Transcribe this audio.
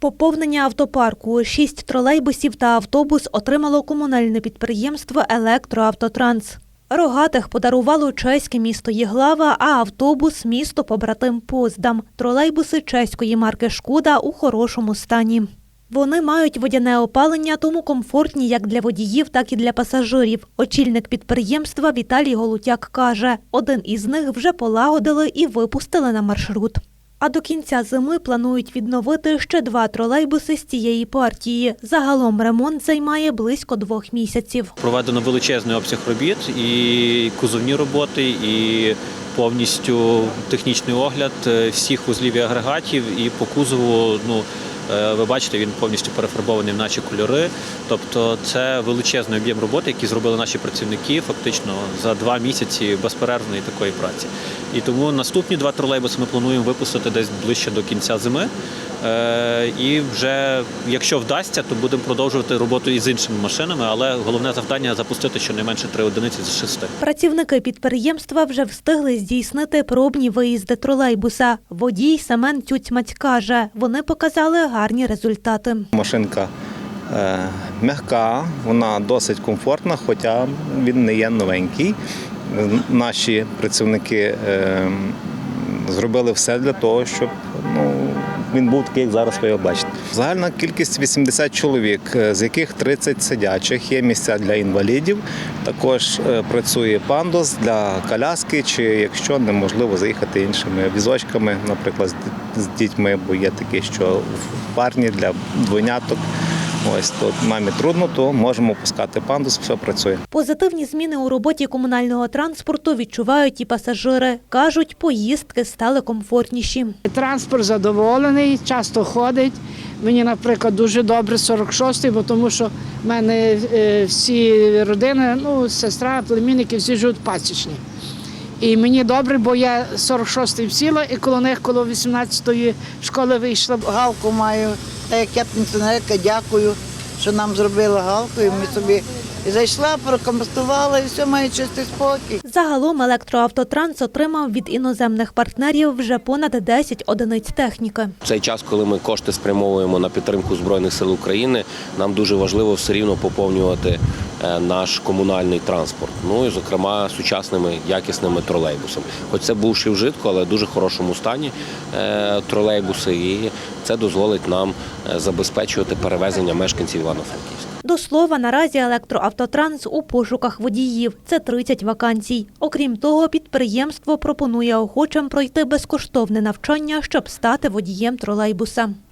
Поповнення автопарку. Шість тролейбусів та автобус отримало комунальне підприємство Електроавтотранс. Рогатих подарувало чеське місто Єглава, а автобус місто побратим Поздам. Тролейбуси чеської марки Шкода у хорошому стані. Вони мають водяне опалення, тому комфортні як для водіїв, так і для пасажирів. Очільник підприємства Віталій Голутяк каже, один із них вже полагодили і випустили на маршрут. А до кінця зими планують відновити ще два тролейбуси з цієї партії. Загалом ремонт займає близько двох місяців. Проведено величезний обсяг робіт, і кузовні роботи, і повністю технічний огляд е, всіх вузлів і агрегатів. І по кузову, ну ви бачите, він повністю перефарбований в наші кольори. Тобто, це величезний об'єм роботи, який зробили наші працівники фактично за два місяці безперервної такої праці. І тому наступні два тролейбуси ми плануємо випустити десь ближче до кінця зими. Е, І вже, якщо вдасться, то будемо продовжувати роботу і з іншими машинами, але головне завдання запустити щонайменше три одиниці з шести. Працівники підприємства вже встигли здійснити пробні виїзди тролейбуса. Водій Семен Тюцьмаць каже, вони показали гарні результати. Машинка е, м'яка, вона досить комфортна, хоча він не є новенький. Наші працівники е, зробили все для того, щоб ну, він був такий, як зараз ви його бачите. Загальна кількість 80 чоловік, е, з яких 30 сидячих, є місця для інвалідів. Також е, працює пандус для коляски, чи якщо неможливо заїхати іншими візочками, наприклад, з дітьми, бо є такі, що в парні для двойняток. Ось тут мамі трудно, то можемо пускати пандус, все працює. Позитивні зміни у роботі комунального транспорту відчувають і пасажири. Кажуть, поїздки стали комфортніші. Транспорт задоволений, часто ходить. Мені, наприклад, дуже добре 46-й, бо тому що в мене е, всі родини, ну, сестра, племінники, всі живуть пасічні. І мені добре, бо я 46-й сіла, і коло них, коло 18-ї школи вийшла. галку маю. Та як я пенсіонерка, дякую, що нам зробили галку. І ми собі і зайшла, прокомпостувала, і все має чистий спокій. Загалом електроавтотранс отримав від іноземних партнерів вже понад 10 одиниць техніки. В цей час, коли ми кошти спрямовуємо на підтримку збройних сил України, нам дуже важливо все рівно поповнювати е, наш комунальний транспорт. Ну і зокрема сучасними якісними тролейбусами. Хоч це бувши вжитку, але в дуже хорошому стані е, тролейбуси, і це дозволить нам е, забезпечувати перевезення мешканців Івано-Франківська. До слова, наразі електроавтотранс у пошуках водіїв. Це 30 вакансій. Окрім того, підприємство пропонує охочим пройти безкоштовне навчання, щоб стати водієм тролейбуса.